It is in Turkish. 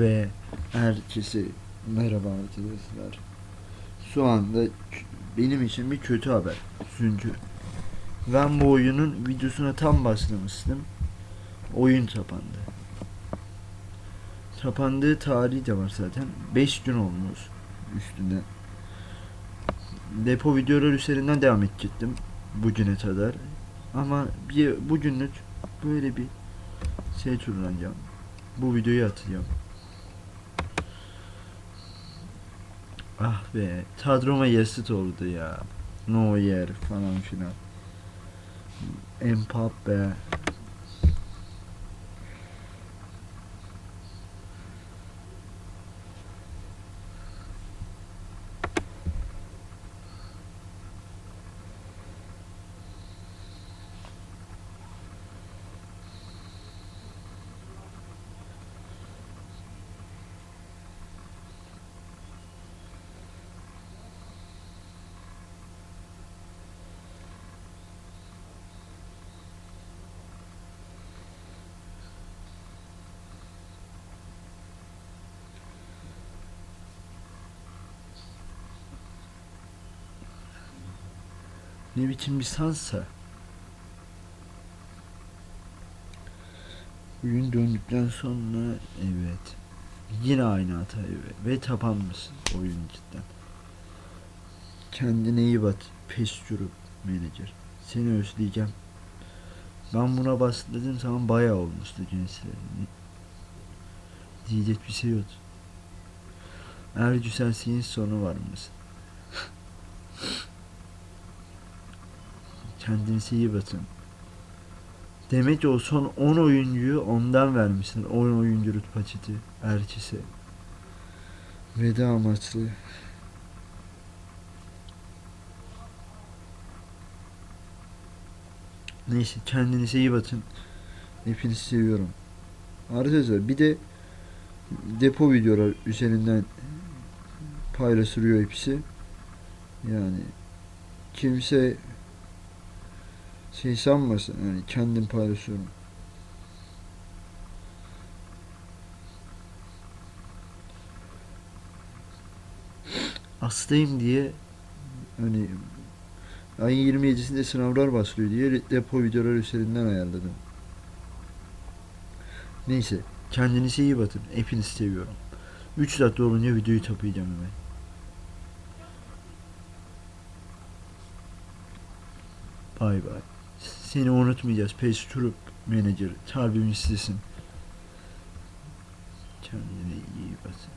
Ve herkese merhaba arkadaşlar. Şu anda benim için bir kötü haber. Çünkü ben bu oyunun videosuna tam başlamıştım. Oyun tapandı. Tapandığı tarihi de var zaten. 5 gün olmuş üstünde. Depo videolar üzerinden devam edecektim bugüne kadar. Ama bir bugünlük böyle bir şey turlanacağım. Bu videoyu atacağım. Ah be, Tadroma yasit oldu ya. No yer falan filan. Mbappe. Ne biçim bir sansa. Oyun döndükten sonra evet. Yine aynı hatayı ve, ve tapanmışsın oyun cidden. Kendine iyi bak. Pes grup manager. Seni özleyeceğim. Ben buna başladığım zaman bayağı olmuştu gençler. Diyecek bir şey yok. Ergüsel senin sonu var mısın? Kendinize iyi bakın. Demek ki o son 10 oyuncuyu ondan vermişler. 10 oyuncu rütpaçeti herkese. Veda amaçlı. Neyse kendinize iyi bakın. Hepinizi seviyorum. Arkadaşlar bir de depo videolar üzerinden paylaşılıyor hepsi. Yani kimse şey sanmasın yani kendim paylaşıyorum. Hastayım diye hani ayın 27'sinde sınavlar başlıyor diye depo videolar üzerinden ayarladım. Neyse kendinize iyi bakın. Hepinizi seviyorum. 3 dakika olunca videoyu tapayacağım hemen. Bay bay. Seni unutmayacağız. Pace Troop Manager. Kalbimiz sizsin. Kendine iyi bakın.